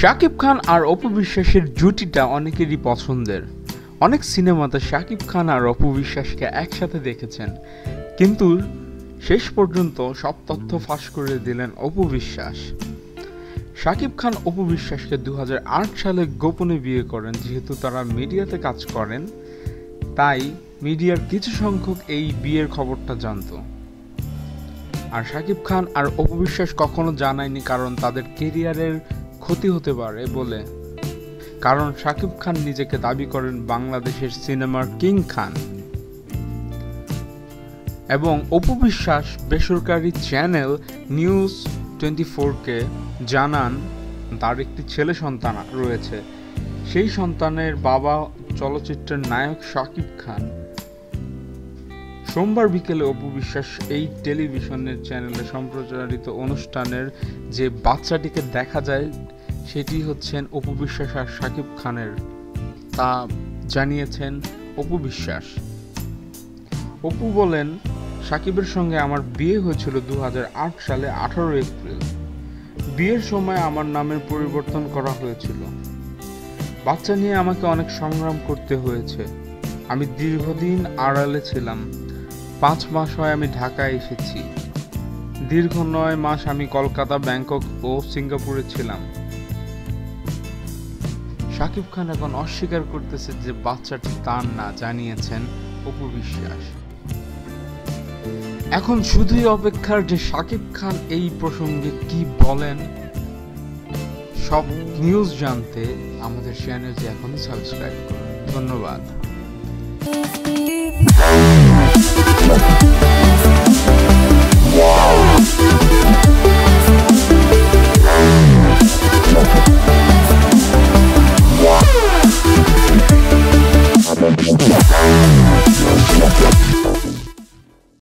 শাকিব খান আর অপু বিশ্বাসের জুটিটা অনেকেরই পছন্দের। অনেক সিনেমাতে শাকিব খান আর অপু বিশ্বাসকে একসাথে দেখেছেন। কিন্তু শেষ পর্যন্ত সব তথ্য ফাঁস করে দিলেন অপু বিশ্বাস। শাকিব খান অপু বিশ্বাসকে দু সালে গোপনে বিয়ে করেন, যেহেতু তারা মিডিয়াতে কাজ করেন, তাই মিডিয়ার কিছু সংখ্যক এই বিয়ের খবরটা জানতো। আর শাকিব খান আর অপু বিশ্বাস কখনো জানায়নি কারণ তাদের কেরিয়ারের ক্ষতি হতে পারে বলে। কারণ শাকিব খান নিজেকে দাবি করেন বাংলাদেশের সিনেমার কিং খান। এবং অপু বিশ্বাস বেসরকারি চ্যানেল নিউজ টোয়েন্টি জানান তার একটি ছেলে সন্তান রয়েছে। সেই সন্তানের বাবা চলচ্চিত্রের নায়ক শাকিব খান। সোমবার বিকেলে অপু বিশ্বাস এই টেলিভিশনের চ্যানেলে সম্প্রচারিত অনুষ্ঠানের যে বাচ্চাটিকে দেখা যায়, সেটি হচ্ছেন অপু বিশ্বাস আর শাকিব খানের। তা জানিয়েছেন অপু বিশ্বাস। অপু বলেন সাকিবের সঙ্গে আমার বিয়ে হয়েছিল দু হাজার আট সালে আঠারো এপ্রিল। বিয়ের সময় আমার নামের পরিবর্তন করা হয়েছিল। বাচ্চা নিয়ে আমাকে অনেক সংগ্রাম করতে হয়েছে। আমি দীর্ঘদিন আড়ালে ছিলাম। পাঁচ মাস হয় আমি ঢাকায় এসেছি। দীর্ঘ নয় মাস আমি কলকাতা, ব্যাংকক ও সিঙ্গাপুরে ছিলাম। শাকিব খান এখন অস্বীকার করতেছে যে বাচ্চাটি তার না, জানিয়েছেন অপু বিশ্বাস। এখন শুধুই অপেক্ষার যে শাকিব খান এই প্রসঙ্গে কি বলেন, সব নিউজ জানতে আমাদের চ্যানেলটি এখন সাবস্ক্রাইব করুন। ধন্যবাদ।